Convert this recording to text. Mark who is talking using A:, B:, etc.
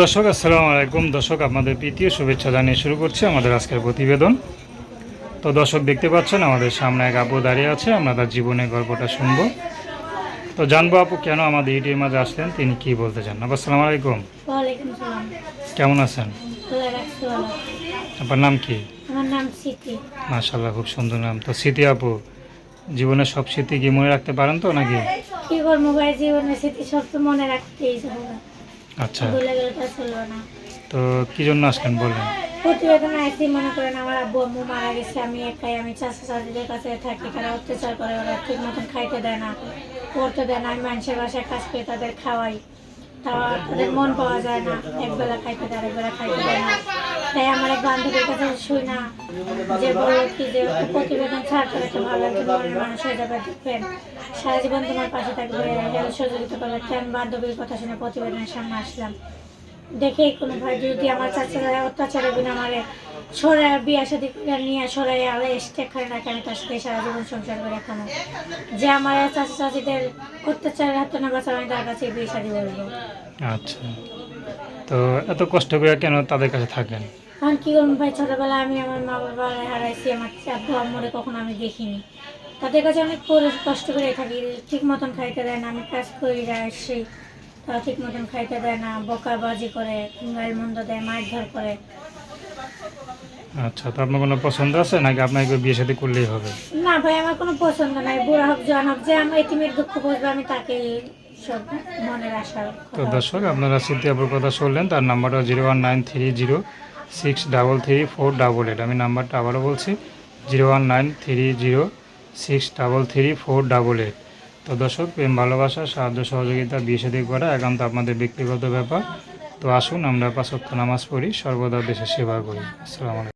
A: দর্শক আসসালামু আলাইকুম। দর্শক আপনাদের প্রীতীয় শুভেচ্ছা জানিয়ে শুরু করছি আমাদের আজকের প্রতিবেদন। তো দর্শক দেখতে পাচ্ছেন আমাদের সামনে এক আপু দাঁড়িয়ে আছে আমরা তার জীবনের গল্পটা শুনব। তো জানব আপু কেন আমাদের ইউটিউবের মাঝে আসলেন তিনি কি বলতে চান? আপু আসসালামু আলাইকুম। কেমন আছেন? আপনার নাম কি? মাশাল্লাহ খুব সুন্দর নাম। তো স্মৃতি আপু জীবনের সব স্মৃতি কি মনে রাখতে পারেন তো নাকি?
B: কি করব জীবনের স্মৃতি সব তো মনে রাখতেই হবে।
A: আচ্ছা।
B: গেলে তো না।
A: তো কি জন্য আসলেন বললেন
B: প্রতিবেদন আসি মনে করেন আমার আব্বু আম্মু মারা গেছে আমি একাই আমি চাষা চাষিদের কাছে থাকি তারা অত্যাচার করে ওরা ঠিক মতন খাইতে দেয় না পড়তে দেয় না আমি মানুষের বাসায় কাজ করে তাদের খাওয়াই তারা তাদের মন পাওয়া যায় না একবেলা খাইতে দেয় একবেলা খাইতে দেয় না। তাই আমার এক বান্ধবীর কাছে শুই না। যে বলল কি যে প্রতিবেদন ছাড় করে একটা ভালো একজন মনের মানুষ হয়ে যাবে দেখবেন সারা জীবন তোমার পাশে থাকবে সহযোগিতা করবে কেন বান্ধবীর কথা শুনে প্রতিবেদনের সামনে আসলাম। দেখে কোনো ভাই যদি আমার চাচারা অত্যাচারে বিনা আমারে সরে বিয়া করে নিয়ে সরে আলে স্টেক খাই না কেন তার সাথে সারা জীবন সংসার করে এখনও যে আমার চাচা চাচিদের অত্যাচারের হাতে না বাঁচা আমি তার কাছে বিয়ে শাদি বলব
A: আচ্ছা। তো এত কষ্ট করে কেন তাদের কাছে থাকেন
B: কারণ কি করব ভাই? ছোটবেলায় আমি আমার মা বাবার হারাইছি আমার আব্বু আম্মরে কখনো আমি দেখিনি। তাদের কাছে অনেক করে- কষ্ট করে থাকি ঠিক মতন খাইতে দেয় না আমি কাজ করি আসছি তারা ঠিক মতন খাইতে দেয় না বকাবাজি করে গাল মন্দ দেয় মারধর করে।
A: আচ্ছা তো আপনার কোনো পছন্দ আছে নাকি আপনাকে বিয়ে সাথে করলেই হবে?
B: না ভাই আমার কোনো পছন্দ নাই। বুড়া হোক জোয়ান হোক যে আমার এতিমের দুঃখ বুঝবে আমি তাকে
A: তো দর্শক আপনারা স্মৃতি আপুর কথা শুনলেন তার নাম্বারটা zero one nine three zero six double three four double eight. আমি নাম্বারটা আবারও বলছি, zero one nine three zero six double three four double eight. তো দর্শক, প্রেম, ভালোবাসা, সাহায্য, সহযোগিতা, বিয়ে সাথে করা একান্ত আপনাদের ব্যক্তিগত ব্যাপার। তো আসুন, আমরা পাঁচক্ষ নামাজ পড়ি, সর্বদা দেশের সেবা করি। আসসালামু আলাইকুম।